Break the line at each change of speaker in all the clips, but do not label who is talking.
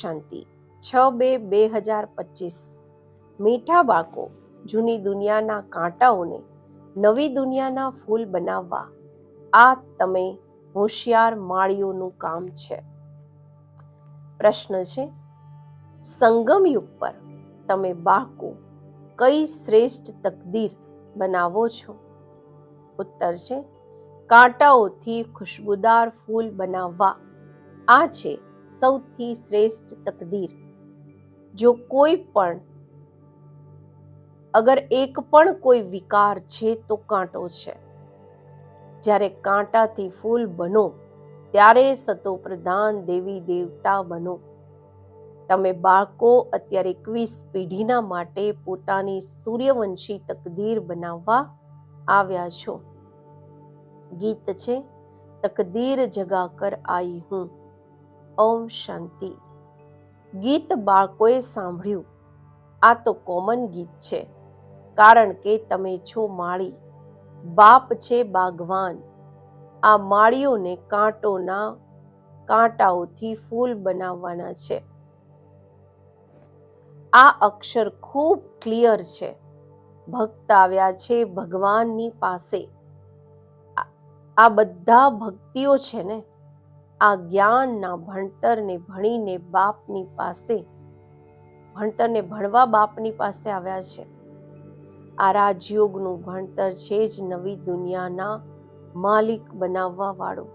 શાંતિ. છ બે બે હજાર પચીસ. મીઠા બાકો જૂની દુનિયાના કાંટાઓને નવી દુનિયાના ફૂલ બનાવવા. આ તમે હોશિયાર માળીઓનું કામ છે. પ્રશ્ન છે, સંગમ યુગ પર તમે બાકો કઈ શ્રેષ્ઠ તકદીર બનાવો છો? ઉત્તર છે, કાંટાઓથી ખુશબુદાર ફૂલ બનાવવા. આ છે સૌથી શ્રેષ્ઠ તકદીર. જો કોઈ પણ, અગર એક પણ કોઈ વિકાર છે તો કાંટો છે. જ્યારે કાંટાથી ફૂલ બનો, ત્યારે સતો પ્રધાન દેવી દેવતા બનો. તમે બાળકો અત્યારે એકવીસ પેઢીના માટે પોતાની સૂર્યવંશી તકદીર બનાવવા આવ્યા છો. ગીત છે, તકદીર જગા કર આઈ હું. ઓમ શાંતિ. ગીત બાળકોએ સાંભળ્યું. આ તો કોમન ગીત છે. કારણ કે તમે છો માળી. બાપ છે બાગવાન. આ માળીઓને કાંટોના કાંટાઓથી ફૂલ બનાવવાના છે. આ અક્ષર ખૂબ ક્લિયર છે. ભક્ત આવ્યા છે ભગવાનની પાસે. આ બધા ભક્તિઓ છે ને? આ જ્ઞાનના ભણતરને ભણીને બાપની પાસે, ભણતરને ભણવા બાપની પાસે આવ્યા છે. આ રાજયોગનું ભણતર છે જ નવી દુનિયાના માલિક બનાવવા વાળું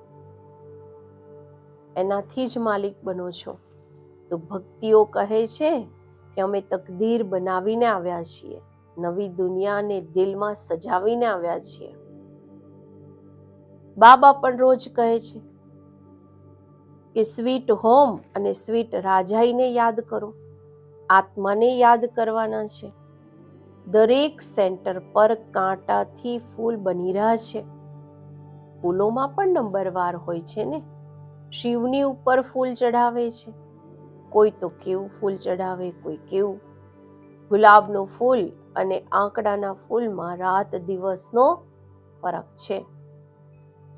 એનાથી જ માલિક બનો છો. તો ભક્તિઓ કહે છે કે અમે તકદીર બનાવીને આવ્યા છીએ. નવી દુનિયાને દિલમાં સજાવીને આવ્યા છીએ. બાબા પણ રોજ કહે છે કે સ્વીટ હોમ અને સ્વીટ રાજાઈને યાદ કરો. આત્માને યાદ કરવાના છે. દરેક સેન્ટર પર કાંટાથી ફૂલ બની રહ્યા છે. ફૂલોમાં પણ નંબરવાર હોય છે ને? શિવની ઉપર ફૂલ ચઢાવે છે. કોઈ તો કેવું ફૂલ ચઢાવે, કોઈ કેવું. ગુલાબનું ફૂલ અને આંકડાના ફૂલમાં રાત દિવસનો ફરક છે.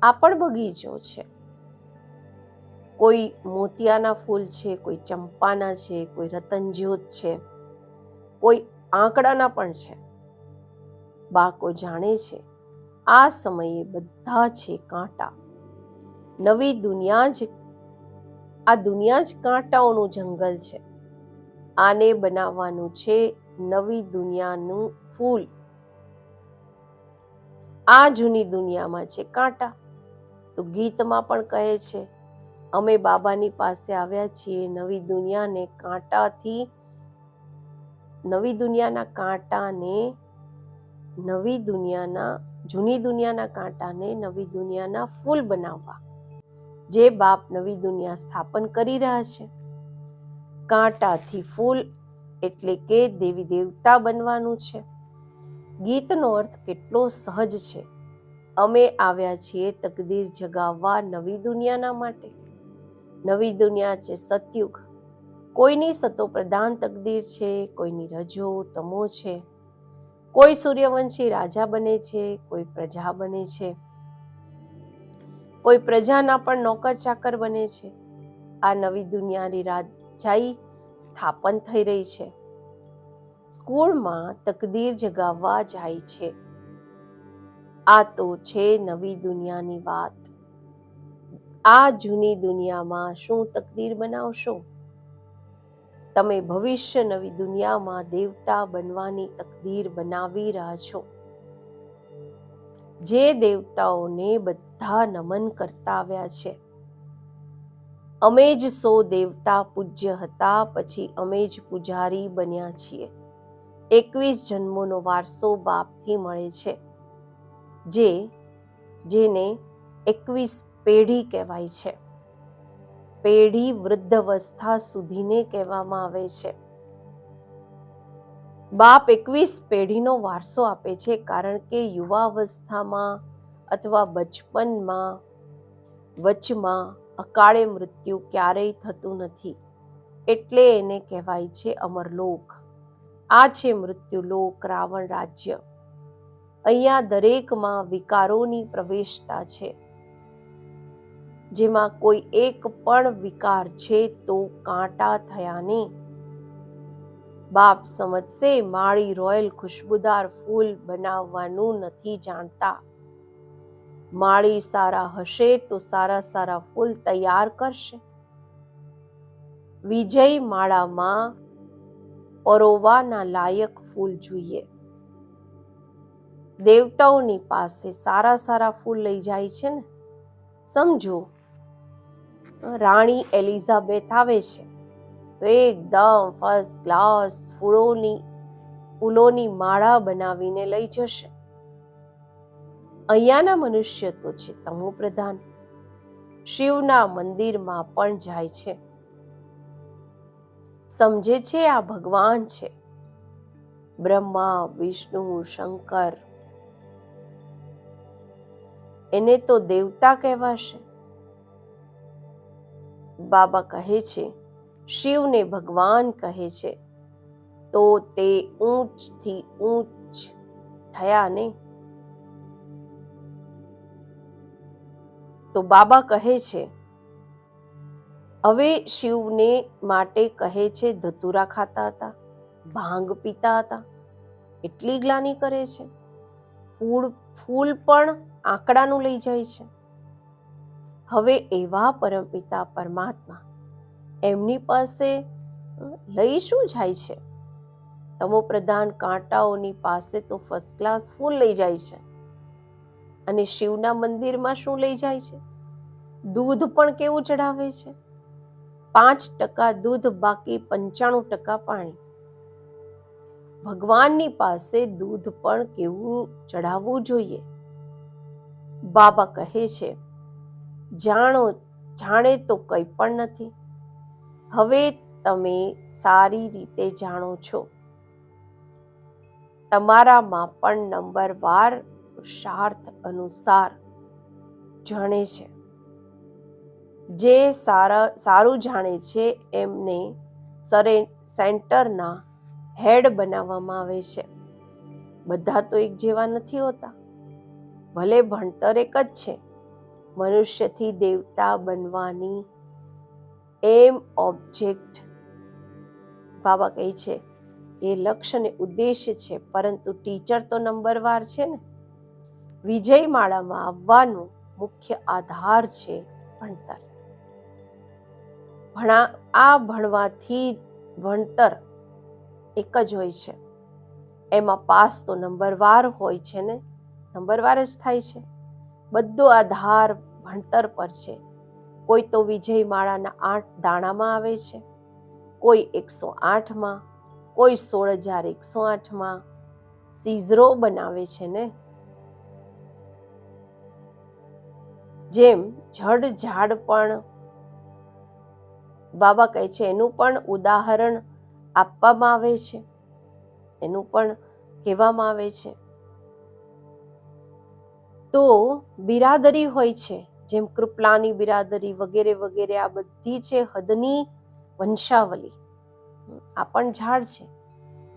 આ પણ બગીચો છે. કોઈ મોતિયાના ફૂલ છે, કોઈ ચંપાના છે, કોઈ રતનજ્યોત છે, કોઈ આંકડાના પણ છે. બાળકો જાણે છે, આ સમયે બધા છે કાંટા. નવી દુનિયા જ, આ દુનિયા જ કાંટાઓનું જંગલ છે. આને બનાવવાનું છે નવી દુનિયાનું ફૂલ. આ જૂની દુનિયામાં છે કાંટા. તો ગીતમાં પણ કહે છે અમે બાબાની પાસે આવ્યા છીએ. નવી દુનિયાને કાંટાથી, નવી દુનિયાના કાંટાને, નવી દુનિયાના, જૂની દુનિયાના કાંટાને, નવી દુનિયાના ફૂલ બનાવવા. જે બાપ નવી દુનિયા સ્થાપન કરી રહ્યા છે. કાંટાથી ફૂલ એટલે કે દેવી દેવતા બનવાનું છે. ગીતનો અર્થ કેટલો સહજ છે. અમે આવ્યા છીએ તકદીર જગાવવા નવી દુનિયાના માટે. નવી દુનિયા છે, સતયુગ. કોઈની સતો પ્રધાન તકદીર છે, કોઈની રજો તમો છે. કોઈ સૂર્યવંશી રાજા બને છે, કોઈ પ્રજા બને છે. કોઈ પ્રજાના પણ નોકર ચાકર બને છે. આ નવી દુનિયાની રાજાઈ સ્થાપન થઈ રહી છે. સ્કૂલમાં તકદીર જગાવવા જાય છે. આ તો છે નવી દુનિયાની વાત. આ જૂની દુનિયામાં શું તકદીર બનાવશો? તમે ભવિષ્ય નવી દુનિયામાં દેવતા બનવાની તકદીર બનાવી રહ્યા છો. જે દેવતાઓને બધા નમન કરતા આવ્યા છે. અમે જ સો દેવતા પૂજ્ય હતા, પછી અમે જ પૂજારી બન્યા છીએ. એકવીસ જન્મોનો વારસો બાપથી મળે છે. જે, જેને એકવીસ પેઢી કહેવાય છે. પેઢી વૃદ્ધવસ્થા સુધીને કહેવામાં આવે છે. બાપ એકવીસ પેઢીનો વારસો આપે છે કારણ કે યુવાવસ્થામાં અથવા બચપનમાં, વચમાં અકાળે મૃત્યુ ક્યારેય થતું નથી. એટલે એને કહેવાય છે અમરલોક. આ છે મૃત્યુલોક રાવણ રાજ્ય. અહીંયા દરેકમાં વિકારોની પ્રવેશતા છે. જેમાં કોઈ એક પણ વિકાર છે તો કાંટા થયા ને બાપ સમજશે માળી રોયલ ખુશબુદાર ફૂલ બનાવવાનું નથી જાણતા. માળી સારા હશે તો સારા સારા ફૂલ તૈયાર કરશે. વિજય માળામાં પરોવાના લાયક ફૂલ જોઈએ. દેવતાઓની પાસે સારા સારા ફૂલ લઈ જાય છે ને. સમજો રાણી એલિઝાબેથ આવે છે. તો એકદમ ફર્સ્ટ ક્લાસ ફૂલોની ફૂલોની માળા બનાવીને લઈ જશે. અહીંયાના મનુષ્ય તો છે તમો પ્રધાન. શિવના મંદિરમાં પણ જાય છે. સમજે છે આ ભગવાન છે. બ્રહ્મા, વિષ્ણુ, શંકર. એને તો દેવતા કહેવાશે. બાબા કહે છે, શિવને ભગવાન કહે છે. તો તે ઊંચથી ઊંચ થયા ને? તો બાબા કહે છે, હવે શિવને માટે કહે છે, ધતુરા ખાતા હતા, ભાંગ પીતા હતા, એટલી ગ્લાની કરે છે. ફૂલ ફૂલ પણ આંકડાનું લઈ જાય છે. હવે એવા પરમપિતા પરમાત્મા એમની પાસે લઈ શું જાય છે? તમો પ્રધાન કાંટાઓની પાસે તો ફર્સ્ટ ક્લાસ ફૂલ લઈ જાય છે. અને શિવના મંદિરમાં શું લઈ જાય છે? દૂધ પણ કેવું ચડાવે છે? પાંચ ટકા દૂધ, બાકી પંચાણું ટકા પાણી. ભગવાનની પાસે દૂધ પણ કેવું ચડાવવું જોઈએ? બાબા કહે છે જાણો, જાણે તો કંઈ પણ નથી. હવે તમે સારી રીતે જાણો છો. તમારામાં પણ નંબર વાર પુરુષાર્થ અનુસાર જાણે છે. જે સારા, સારું જાણે છે એમને સરે, સેન્ટરના હેડ બનાવવામાં આવે છે. બધા તો એક જેવા નથી હોતા. ભલે ભણતર એક જ છે. મનુષ્યથી દેવતા બનવાની એમ ઓબ્જેક્ટ બાબા કહે છે કે લક્ષ્ય ને ઉદ્દેશ્ય છે, પરંતુ ટીચર તો નંબરવાર છે ને. વિજય માળામાં આવવાનું મુખ્ય આધાર છે ભણતર. ભણા, આ ભણવાથી ભણતર એક જ હોય છે. એમાં પાસ તો નંબરવાર હોય છે ને. નંબરવાર જ થાય છે. બધો આધાર ભણતર પર છે. કોઈ તો વિજય માળાના આઠ દાણામાં આવે છે. કોઈ એકસો આઠમાં, કોઈ સોળ હજાર એકસો આઠમાં. સીઝરો બનાવે છે ને? જેમ જડ ઝાડ પણ બાબા કહે છે, એનું પણ ઉદાહરણ આપવામાં આવે છે. એનું પણ કહેવામાં આવે છે. તો બિરાદરી હોય છે. જેમ કૃપલાની બિરાદરી વગેરે વગેરે આ બધી છે હદની વંશાવલી. આ પણ ઝાડ છે.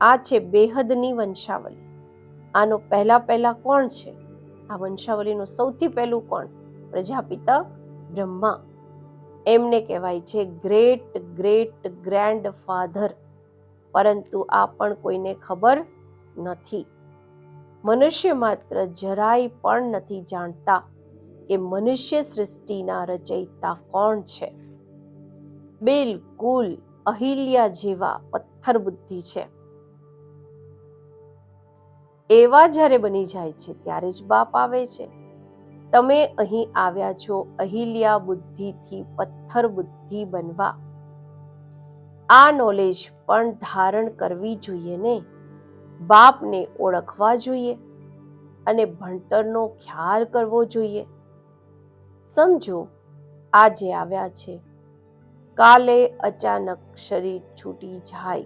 આ છે બેહદની વંશાવલી. આનો પહેલા પહેલા કોણ છે? આ વંશાવલીનું સૌથી પહેલું કોણ? પ્રજાપિતા બ્રહ્મા. એમને કહેવાય છે ગ્રેટ ગ્રેટ ગ્રેન્ડ ફાધર પરંતુ આ પણ કોઈને ખબર નથી. મનુષ્ય માત્ર જરાય પણ નથી જાણતા. કે મનુષ્ય સૃષ્ટિના રચયિતા કોણ છે? બિલકુલ અહિલ્યા જેવા પથ્થર બુદ્ધિ છે. એવા જ્યારે બની જાય છે, ત્યારે જ બાપ આવે છે. તમે અહીં આવ્યા છો અહિલ્યા બુદ્ધિથી પથ્થર બુદ્ધિ બનવા. આ નોલેજ પણ ધારણ કરવી જોઈએ ને? બાપને ઓળખવા જોઈએ અને ભણતરનો ખ્યાલ કરવો જોઈએ. સમજો આજે આવ્યા છે કાલે અચાનક શરીર છૂટી જાય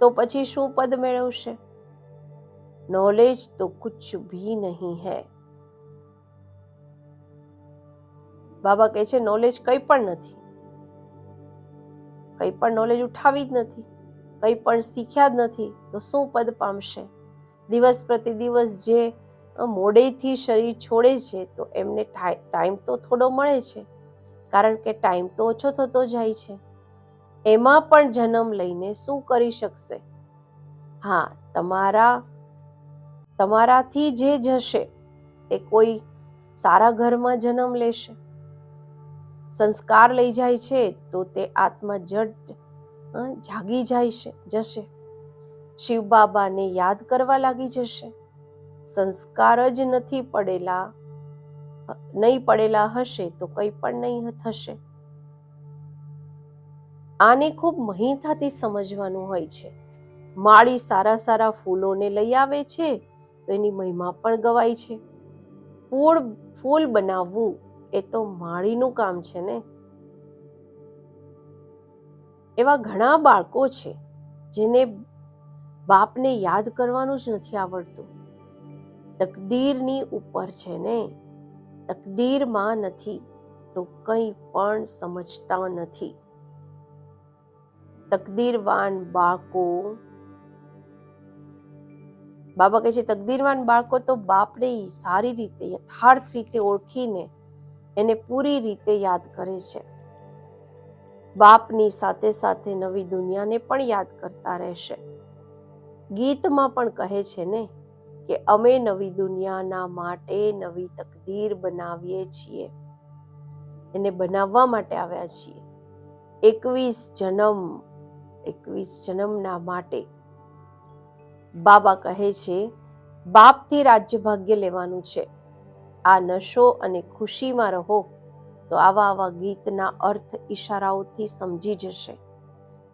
તો પછી શું પદ મેળવશે નોલેજ તો કુછ ભી નહીં હૈ બાબા કહે છે નોલેજ કંઈ પણ નથી કંઈ પણ નોલેજ ઉઠાવી જ નથી કંઈ પણ શીખ્યા જ નથી તો શું પદ પામશે દિવસ પ્રતિદિવસ જે મોડેથી શરીર છોડે છે, તો એમને ટાઈમ તો થોડો મળે છે, કારણ કે ટાઈમ તો ઓછો થતો જાય છે. એમાં પણ જન્મ લઈને શું કરી શકશે? હા, તમારા, તમારાથી જે જશે, તે કોઈ સારા ઘરમાં જન્મ લેશે. સંસ્કાર લઈ જાય છે, તો તે આત્મા જડ જાગી જાય છે, જશે. શિવ બાબાને યાદ કરવા લાગી જશે. સંસ્કાર જ નથી પડેલા, નહીં પડેલા હશે તો કંઈ પણ નહીં થશે. આને ખૂબ મહિતાથી સમજવાનું હોય છે. માળી સારા સારા ફૂલોને લઈ આવે છે, તો એની મહિમા પણ ગવાય છે. ફૂલ ફૂલ બનાવવું એ તો માળીનું કામ છે ને. એવા ઘણા બાળકો છે, જેને બાપને યાદ કરવાનું જ નથી આવડતું. તકદીરની ઉપર છે ને? તકદીરમાં નથી તો કંઈ પણ સમજતા નથી. તકદીરવાન બાળકો બાબા કહે છે, તકદીરવાન બાળકો તો બાપને સારી રીતે, યથાર્થ રીતે ઓળખીને એને પૂરી રીતે યાદ કરે છે. બાપની સાથે સાથે નવી દુનિયાને પણ યાદ કરતા રહેશે. ગીતમાં પણ કહે છે ને કે અમે નવી દુનિયાના માટે નવી તકદીર બનાવીએ છીએ. એને બનાવવા માટે આવ્યા છીએ. એકવીસ જન્મ, એકવીસ જન્મના માટે બાબા કહે છે, બાપથી રાજ્ય ભાગ્ય લેવાનું છે. આ નશો અને ખુશીમાં રહો, તો આવા આવા ગીતના અર્થ ઈશારાઓથી સમજી જશે.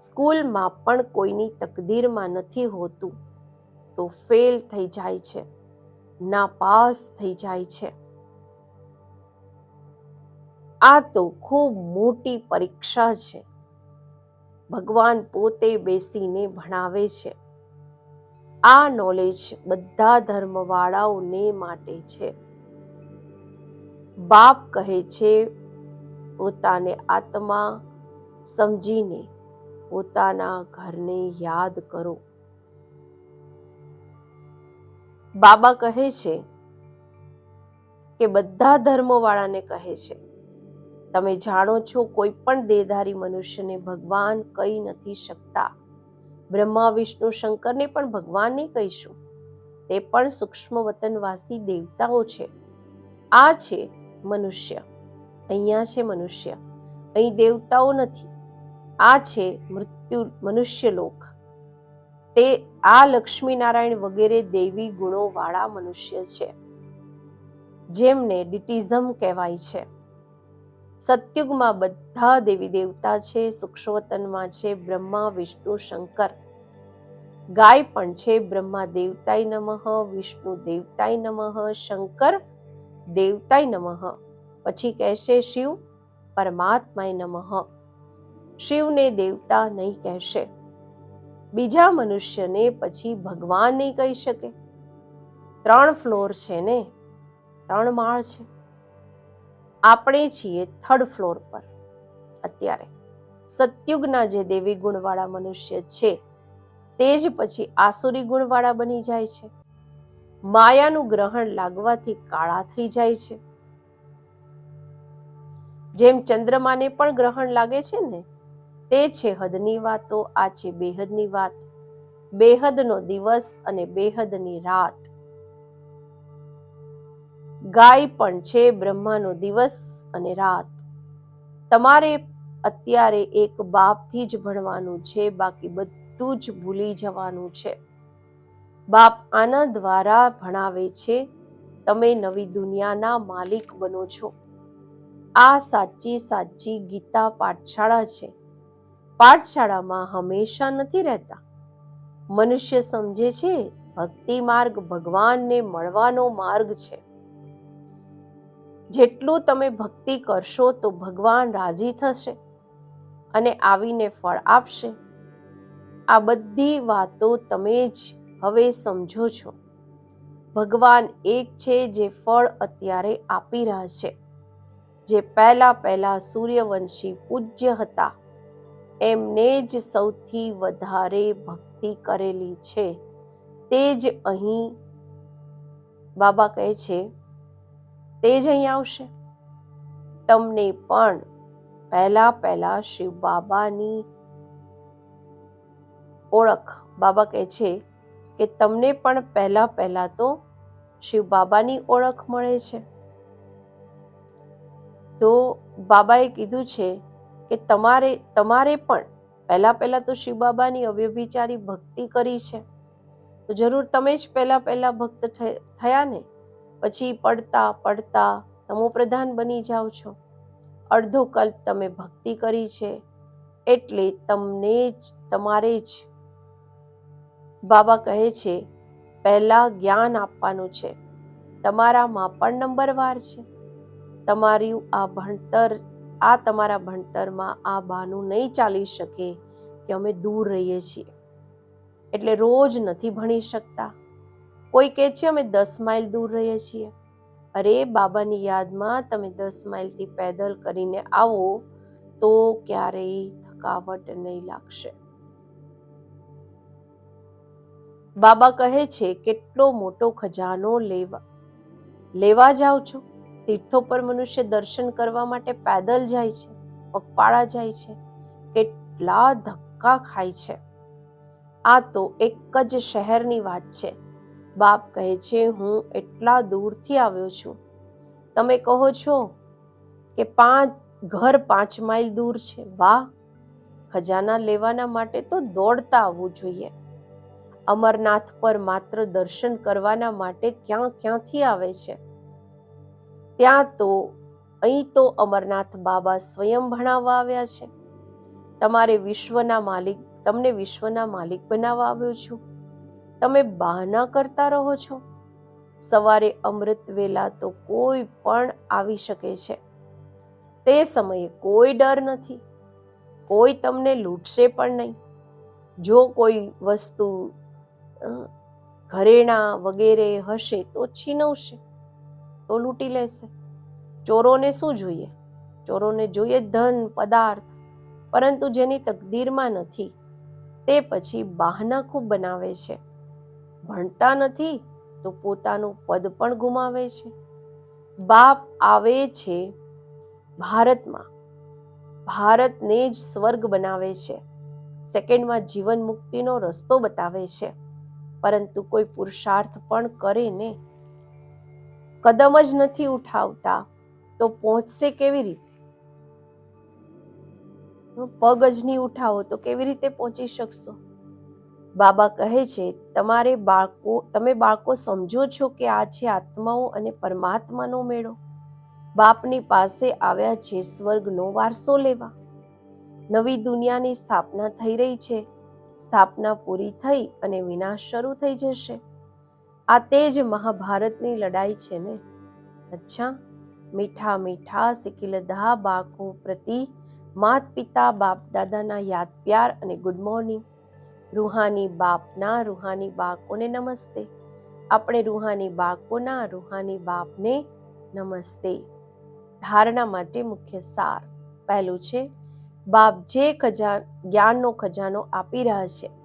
સ્કૂલમાં પણ કોઈની તકદીરમાં નથી હોતું. તો ફેલ થઈ જાય છે. નાપાસ થઈ જાય છે. આ તો ખૂબ મોટી પરીક્ષા છે. ભગવાન પોતે બેસીને ભણાવે છે. આ નોલેજ બધા ધર્મવાળાઓને માટે છે. બાપ કહે છે, પોતાને આત્મા સમજીને પોતાના ઘરને યાદ કરો. બાબા કહે છે કે બધા ધર્મવાળાને કહે છે, તમે જાણો છો કોઈ પણ દેહધારી મનુષ્યને ભગવાન કહી નથી શકતા? બ્રહ્મા, વિષ્ણુ, શંકરને પણ ભગવાન નહીં કહીશું? તે પણ સૂક્ષ્મ વતનવાસી દેવતાઓ છે. આ છે મનુષ્ય. અહીંયા છે મનુષ્ય. અહીં દેવતાઓ નથી. આ છે મૃત્યુ મનુષ્ય લોક તે આ લક્ષ્મીનારાયણ વગેરે દેવી ગુણો વાળા મનુષ્ય છે. જેમને ડિટિઝમ કહેવાય છે. સતયુગમાં બધા દેવી દેવતા છે, સૂક્ષ્મવતનમાં છે, બ્રહ્મા, વિષ્ણુ, શંકર. ગાય પણ છે, બ્રહ્મા, દેવતાય નમઃ, વિષ્ણુ, દેવતાય નમઃ, શંકર, દેવતાય નમઃ. પછી કહેશે શિવ, પરમાત્માય નમઃ. શિવને દેવતા નહીં કહેશે. બીજા મનુષ્યને પછી ભગવાન નહીં કહી શકે. ત્રણ ફ્લોર છે ને? ત્રણ માળ છે. આપણે છીએ થર્ડ ફ્લોર પર. અત્યારે સત્યુગના જે દેવી ગુણવાળા મનુષ્ય છે, તે જ પછી આસુરી ગુણવાળા બની જાય છે. માયાનું ગ્રહણ લાગવાથી કાળા થઈ જાય છે. જેમ ચંદ્રમાને પણ ગ્રહણ લાગે છે ને તે છે હદની વાતો, આ છે બેહદની વાત. બેહદનો દિવસ અને બેહદની રાત. ગાય પણ છે બ્રહ્માનો દિવસ અને રાત. તમારે અત્યારે એક બાપથી જ ભણવાનું છે, બાકી બધું જ ભૂલી જવાનું છે. બાપ આના દ્વારા ભણાવે છે, તમે નવી દુનિયાના માલિક બનો છો. આ સાચી સાચી ગીતા પાઠશાળા છે. પાઠશાળામાં હંમેશા નથી રહેતા. મનુષ્ય સમજે છે, ભક્તિ માર્ગ ભગવાનને મળવાનો માર્ગ છે. જેટલું તમે ભક્તિ કરશો તો ભગવાન રાજી થશે અને આવીને ફળ આપશે. આ બધી વાતો તમે જ હવે સમજો છો. ભગવાન એક છે જે ફળ અત્યારે આપી રહ્યા છે. જે પહેલા પહેલા સૂર્યવંશી પૂજ્ય હતા. એમને જ સૌથી વધારે ભક્તિ કરેલી છે. તે જ અહીં બાબા કહે છે, તે જ અહીં આવશે. તમને પણ પહેલા પહેલા શિવ બાબાની ઓળખ. બાબા કહે છે કે, તમને પણ પહેલા પહેલા તો શિવ બાબાની ઓળખ મળે છે. તો બાબાએ કીધું છે કે તમારે તમારે પણ પહેલાં પહેલાં તો શિવ બાબાની અવ્યભિચારી ભક્તિ કરી છે. તો જરૂર તમે જ પહેલાં પહેલાં ભક્ત થયા ને, પછી પડતા પડતા તમો પ્રધાન બની જાઓ છો. અડધો કલ્પ તમે ભક્તિ કરી છે, એટલે તમને જ, તમારે જ બાબા કહે છે, પહેલાં જ્ઞાન આપવાનું છે. તમારામાં પણ નંબરવાર છે. તમારું આ ભણતર આ તમારા ભણતરમાં આ બહાનું નહીં ચાલી શકે કે અમે દૂર રહીએ છીએ. એટલે રોજ નથી ભણી શકતા. કોઈ કહે છે અમે દસ માઇલ દૂર રહીએ છીએ. અરે બાબાની યાદમાં તમે દસ માઇલથી પેદલ કરીને આવો તો ક્યારેય થકાવટ નહીં લાગશે. બાબા કહે છે, કેટલો મોટો ખજાનો લેવા લેવા જાઓ છો? તીર્થો પર મનુષ્ય દર્શન કરવા માટે પેદલ જાય છે, પગપાળા જાય છે, કેટલા ધક્કા ખાય છે. આ તો એક જ શહેરની વાત છે. બાપ કહે છે, હું એટલા દૂરથી આવ્યો છું. તમે કહો છો કે પાંચ, ઘર પાંચ માઇલ દૂર છે. વાહ! ખજાના લેવાના માટે તો દોડતા આવવું જોઈએ. અમરનાથ પર માત્ર દર્શન કરવાના માટે ક્યાં ક્યાંથી આવે છે? ત્યાં તો, અહીં તો અમરનાથ બાબા સ્વયં ભણાવવા આવ્યા છે. તમારે વિશ્વના માલિક, તમને વિશ્વના માલિક બનાવવા આવ્યો છું. તમે બહાના કરતા રહો છો. સવારે અમૃત વેલા તો કોઈ પણ આવી શકે છે. તે સમયે કોઈ ડર નથી. કોઈ તમને લૂંટશે પણ નહીં. જો કોઈ વસ્તુ ઘરેણા વગેરે હશે તો છીનવશે. તો લૂંટી લેશે. ચોરોને શું જોઈએ? ચોરોને જોઈએ ધન, પદાર્થ, પરંતુ જેની તકદીરમાં નથી, તે પછી બહાના ખૂબ બનાવે છે. ભણતા નથી, તો પોતાનું પદ પણ ગુમાવે છે. બાપ આવે છે ભારતમાં. ભારતને જ સ્વર્ગ બનાવે છે. સેકન્ડમાં જીવન મુક્તિનો રસ્તો બતાવે છે. પરંતુ કોઈ પુરુષાર્થ પણ કરે ને કદમ જ નથી ઉઠાવતા, તો પહોંચશે કેવી રીતે? પગ જ નહીં ઉઠાવો તો કેવી રીતે પહોંચી શકશો? બાબા કહે છે, તમારે બાળકો, તમે બાળકો સમજો છો કે આ છે આત્માઓ અને પરમાત્માનો મેળો. બાપની પાસે આવ્યા છે સ્વર્ગનો વારસો લેવા. નવી દુનિયાની સ્થાપના થઈ રહી છે. સ્થાપના પૂરી થઈ અને વિનાશ શરૂ થઈ જશે. આ તે જ મહાભારતની લડાઈ છે ને? અચ્છા, મીઠા મીઠા સિકિલધા બાળકો પ્રતિ માત પિતા બાપ દાદાના યાદ પ્યાર અને ગુડ મોર્નિંગ રૂહાની બાપના રૂહાની બાળકોને નમસ્તે. આપણે રૂહાની બાળકોના રૂહાની બાપને નમસ્તે. ધારણા માટે મુખ્ય સાર પહેલું છે, બાપ જે ખજા, જ્ઞાનનો ખજાનો આપી રહ્યા છે.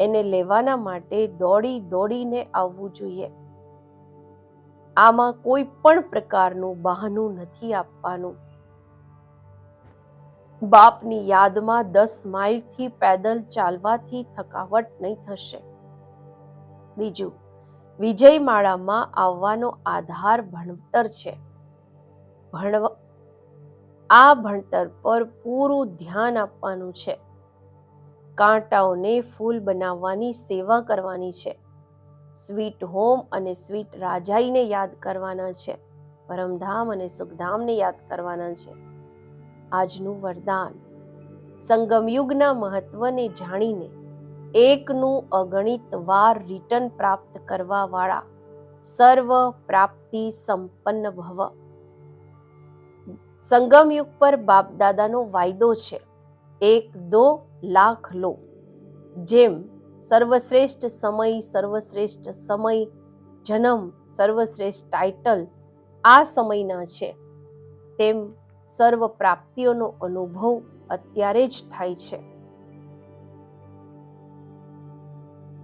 એને લેવાના માટે દોડી દોડીને આવવું જોઈએ. આમાં કોઈ પણ પ્રકારનું બહાનું નથી આપવાનું. બાપની યાદમાં દસ માઇલથી પેદલ ચાલવાથી થકાવટ નહીં થશે. બીજું, વિજયમાળામાં આવવાનો આધાર ભણતર છે. ભણવા, આ ભણતર પર પૂરું ધ્યાન આપવાનું છે. કાંટાઓને ફૂલ બનાવવાની સેવા કરવાની છે. સ્વીટ હોમ અને સ્વીટ રાજાઈને યાદ કરવાના છે. પરમધામ અને સુખધામને યાદ કરવાના છે. આજનું વરદાન. સંગમયુગના મહત્વને જાણીને એકનું અગણિત વાર રિટર્ન પ્રાપ્ત કરવાવાળા સર્વ પ્રાપ્તિ સંપન્ન ભવ. સંગમયુગ પર બાપ દાદાનો વાયદો છે. એક દો લાખ લો. જેમ સર્વશ્રેષ્ઠ સમય સર્વશ્રેષ્ઠ સમય, જન્મ, સર્વશ્રેષ્ઠ ટાઇટલ આ સમયના છે. તેમ સર્વ પ્રાપ્તિઓનો અનુભવ અત્યારે જ થાય છે.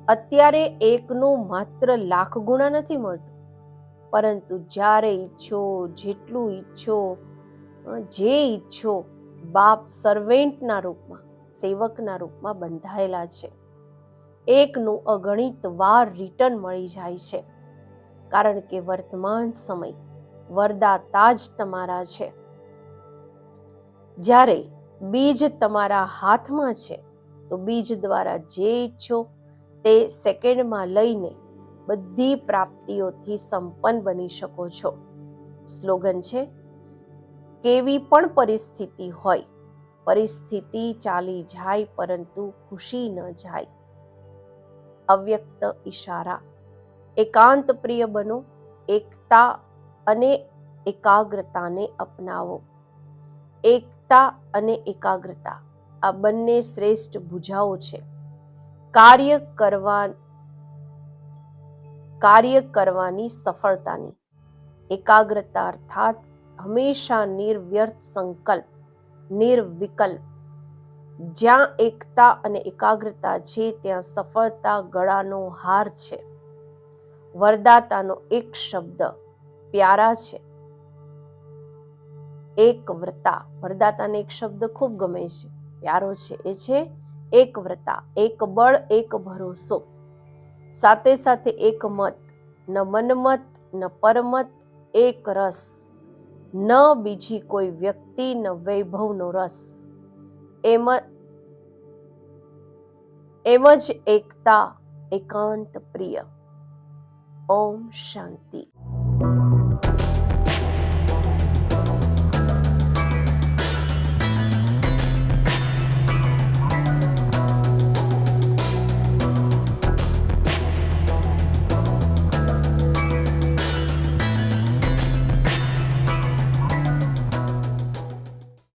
અત્યારે એકનું માત્ર લાખ ગુણા નથી મળતું. પરંતુ જ્યારે ઈચ્છો, જેટલું ઈચ્છો જે ઈચ્છો બાપ સર્વેન્ટના રૂપમાં, સેવકના રૂપમાં બંધાયેલા છે. એકનું અગણિત વાર રિટર્ન મળી જાય છે. કારણ કે વર્તમાન સમય વરદાતા જ તમારા છે. જ્યારે બીજ તમારા હાથમાં છે, તો બીજ દ્વારા જે ઈચ્છો તે સેકન્ડમાં લઈને બધી પ્રાપ્તિઓથી સંપન્ન બની શકો છો. સ્લોગન છે કેવી પણ પરિસ્થિતિ હોય, પરિસ્થિતિ ચાલી જાય પરંતુ ખુશી ન જાય. અવ્યક્ત ઈશારા. એકાંત પ્રિય બનો, એકતા અને એકાગ્રતાને અપનાવો. એકતા અને એકાગ્રતા, આ બંને શ્રેષ્ઠ ભુજાઓ છે. કાર્ય કરવા, કાર્ય કરવાની સફળતાની. એકાગ્રતા અર્થાત હંમેશા નિર્વ્યર્થ સંકલ્પ, નિર્વિકલ્પ. જ્યાં એકતા અને એકાગ્રતા છે, ત્યાં સફળતા ગળાનો હાર છે. વરદાતાનો એક શબ્દ, પ્યારા છે. એક વ્રતા વરદાતાને એક શબ્દ ખૂબ ગમે છે. પ્યારો છે. એ છે એક વ્રતા એક બળ, એક ભરોસો. સાથે સાથે એક મત, ન મનમત ન પરમત, એક રસ. ન બીજી કોઈ વ્યક્તિ ન વૈભવનો રસ. એમ એમ જ એકતા એકાંત પ્રિય. ઓમ શાંતિ.